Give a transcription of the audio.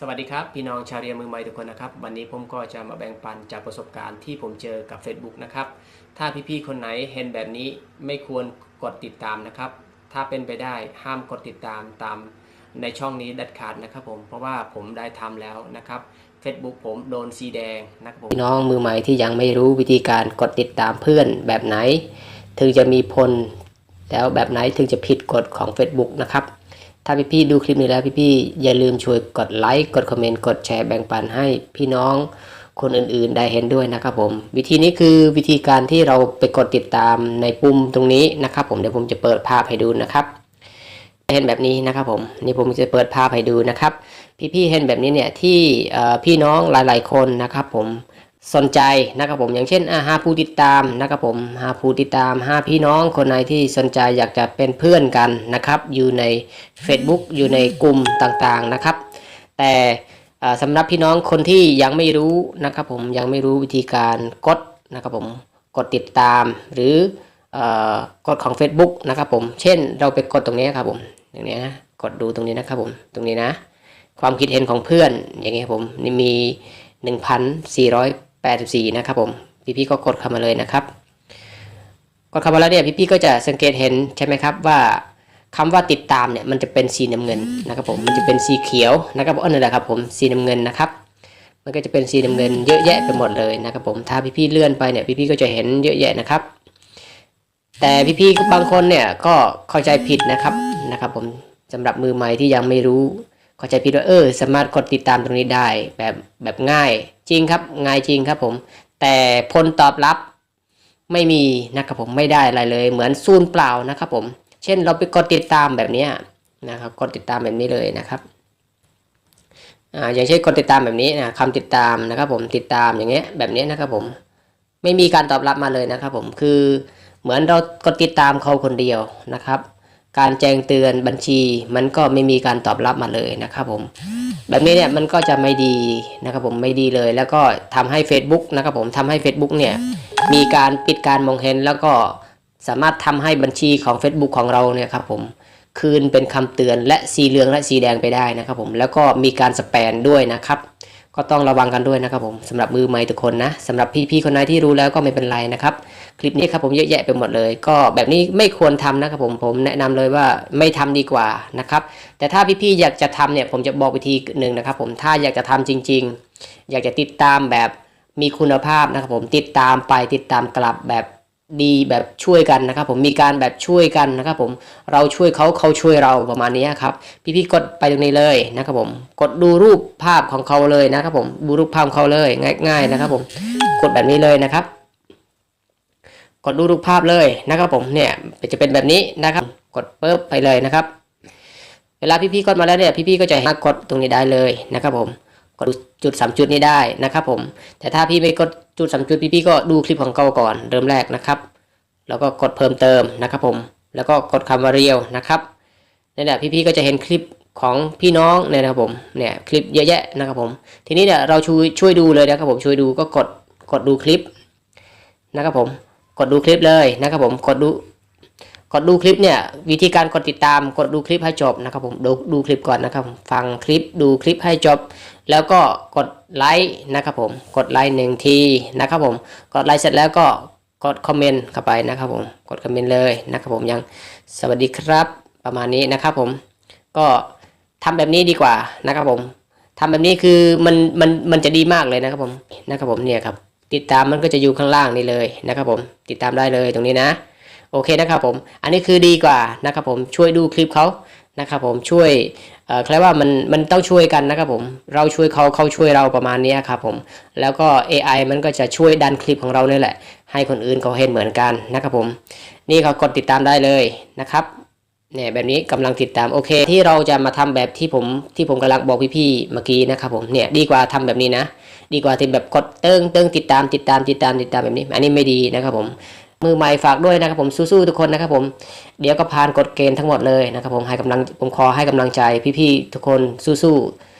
สวัสดีครับพี่น้องชาวเรียนมือใหม่ทุกคนนะครับ วันนี้ผมก็จะมาแบ่งปันจากประสบการณ์ที่ผมเจอกับ Facebook นะครับ ถ้าพี่ๆคนไหนเห็นแบบนี้ไม่ควรกดติดตามนะครับ ถ้าเป็นไปได้ห้ามกดติดตามตามในช่องนี้ดัดขาดนะครับผมเพราะว่าผมได้ทำแล้วนะครับ Facebook ผมโดนสีแดงนะครับผมพี่น้องมือใหม่ที่ยังไม่รู้วิธีการกดติดตามเพื่อนแบบไหน ถึงจะมีผลแล้วแบบไหนถึงจะผิดกฎของ Facebook นะครับ ถ้าพี่ๆดูคลิปนี้แล้วพี่ๆอย่าลืมช่วยกดไลค์กดคอมเมนต์กดแชร์แบ่งปันให้พี่น้องคนอื่นๆได้เห็นด้วยนะครับผม วิธีนี้คือวิธีการที่เราไปกดติดตามในปุ่มตรงนี้นะครับผมเดี๋ยวผมจะเปิดภาพให้ดูนะครับเห็นแบบนี้นะครับผมนี่ผมจะเปิดภาพให้ดูนะครับ พี่ๆเห็นแบบนี้เนี่ยที่พี่น้องหลายๆคนนะครับผม สนใจนะครับผมอย่างเช่นอ่าหาผู้ติดตามนะครับผมหาผู้ติดตามหาพี่น้องคนไหนที่สนใจอยากจะเป็นเพื่อนกันนะครับ อยู่ใน Facebook อยู่ในกลุ่มต่างๆนะครับ แต่อ่าสำหรับพี่น้องคนที่ยังไม่รู้นะครับผมยังไม่รู้วิธีการกดนะครับผมกดติดตามหรืออกดของ Facebook นะครับผมเช่นเราไปกดตรงนี้ครับผมอย่างนี้นะกดดูตรงนี้นะครับผมตรงนี้นะ ความคิดเห็นของเพื่อนอย่างเงี้ยผมนี่มี 8.4 นะครับผมพี่ๆก็กดเข้ามาเลยนะครับ กดเข้ามาแล้วเนี่ยพี่ๆก็จะสังเกตเห็นใช่ไหมครับว่าคำว่าติดตามเนี่ยมันจะเป็นสีน้ำเงินนะครับผมมันจะเป็นสีเขียวนะครับอันนั่นแหละครับผมสีน้ำเงินนะครับ มันก็จะเป็นสีน้ำเงินเยอะแยะไปหมดเลยนะครับผมถ้าพี่ๆเลื่อนไปเนี่ยพี่ๆก็จะเห็นเยอะแยะนะครับ แต่พี่ๆบางคนเนี่ยก็เข้าใจผิดนะครับนะครับผมสำหรับมือใหม่ที่ยังไม่รู้ เข้าใจผิดว่าเออสามารถกดติดตามตรงนี้ได้แบบแบบง่ายจริงครับง่ายจริงครับผม แต่ผลตอบรับไม่มีนะครับผมไม่ได้อะไรเลย เหมือนศูนเปล่านะครับผม เช่นเราไปกดติดตามแบบนี้นะครับกดติดตามแบบนี้เลยนะครับอ่าอย่างเช่นกดติดตามแบบนี้นะคำติดตามนะครับผมติดตามอย่างเงี้ยแบบนี้นะครับผมไม่มีการตอบรับมาเลยนะครับผมคือเหมือนเรากดติดตามเขาคนเดียวนะครับ การแจ้งเตือนบัญชี มันก็ไม่มีการตอบรับมาเลยนะครับผมแบบนี้เนี่ยมันก็จะไม่ดีนะครับผมไม่ดีเลย แล้วก็ทำให้ Facebook นะครับผมทำให้ Facebook เนี่ยมีการปิดการมองเห็น แล้วก็สามารถทำให้บัญชีของ Facebook ของเราเนี่ยครับผมคืนเป็นคำเตือนและสีเหลืองและสีแดงไปได้นะครับผมแล้วก็มีการสแปนด้วยนะครับ ก็ต้องระวังกันด้วยนะครับผมสำหรับมือใหม่ทุกคนนะสำหรับพี่ๆคนไหนที่รู้แล้วก็ไม่เป็นไรนะครับ คลิปนี้ครับผมเยอะแยะไปหมดเลย ก็แบบนี้ไม่ควรทำนะครับผมผมแนะนำเลยว่าไม่ทำดีกว่านะครับ แต่ถ้าพี่ๆอยากจะทำเนี่ยผมจะบอกวิธีหนึ่งนะครับผมถ้าอยากจะทำจริง ๆ อยากจะติดตามแบบมีคุณภาพนะครับผมติดตามไปติดตามกลับแบบ ดีแบบช่วยกันนะครับ ผมมีการแบบช่วยกันนะครับ ผมเราช่วยเขาเขาช่วยเราประมาณนี้ครับ พี่ๆกดไปตรงนี้เลยนะครับผม กดดูรูปภาพของเขาเลยนะครับ ผมดูรูปภาพของเขาเลยง่าย ๆนะครับ ผมกดแบบนี้เลยนะครับ กดดูรูปภาพเลยนะครับ ผมเนี่ยจะเป็นแบบนี้นะครับ กดปุ๊บไปเลยนะครับ เวลาพี่ๆกดมาแล้วเนี่ยพี่ๆก็จะกดตรงนี้ได้เลยนะครับ ผม กดจุดสามจุดนี้ได้นะครับผมแต่ถ้าพี่ไม่กดจุดสามจุดพี่ๆก็ดูคลิปของเขาก่อนเริ่มแรกนะครับ แล้วก็กดเพิ่มเติมนะครับผมแล้วก็กดคำว่าเรียวนะครับนี่แหละพี่ๆก็จะเห็นคลิปของพี่น้องเนี่ยนะครับผมเนี่ยคลิปเยอะแยะนะครับผมทีนี้เนี่ยเราช่วยช่วยดูเลยนะครับผมช่วยดูก็กดกดดูคลิปนะครับผมกดดูคลิปเลยนะครับผมกดดู กดดูคลิปเนี่ยวิธีการกดติดตามกดดูคลิปให้จบนะครับผมดูดูคลิปก่อนนะครับฟังคลิปดูคลิปให้จบ แล้วก็กดไลค์นะครับผมกดไลค์หนึ่งทีนะครับผมกดไลค์เสร็จแล้วก็กดคอมเมนต์เข้าไปนะครับผมกดคอมเมนต์เลยนะครับผมยังสวัสดีครับประมาณนี้นะครับผมก็ทำแบบนี้ดีกว่านะครับผมทำแบบนี้คือมันมันมันจะดีมากเลยนะครับผมนะครับผมเนี่ยครับติดตามมันก็จะอยู่ข้างล่างนี่เลยนะครับผมติดตามได้เลยตรงนี้นะ โอเคนะครับผม อันนี้คือดีกว่านะครับผมช่วยดูคลิปเขานะครับผมช่วยเอ่อคล้ายว่ามันมันต้องช่วยกันนะครับผม เราช่วยเขาเขาช่วยเราประมาณนี้ครับผม แล้วก็ AI มันก็จะช่วยดันคลิปของเราเนี่ยแหละ ให้คนอื่นเขาเห็นเหมือนกันนะครับผม นี่เขากดติดตามได้เลยนะครับเนี่ยแบบนี้กำลังติดตามโอเค ที่เราจะมาทำแบบที่ผมที่ผมกำลังบอกพี่ๆเมื่อกี้นะครับผมเนี่ยดีกว่าทำแบบนี้นะ ดีกว่าที่แบบกดเติ้งเติ้งติดตามติดตามติดตามติดตามแบบนี้ อันนี้ไม่ดีนะครับผม มือใหม่ฝากด้วยนะครับผมสู้ๆทุกคนนะครับผมเดี๋ยวก็ผ่านกฎเกณฑ์ทั้งหมดเลยนะครับผมให้กำลังผมขอให้กำลังใจพี่ๆทุกคนสู้ๆ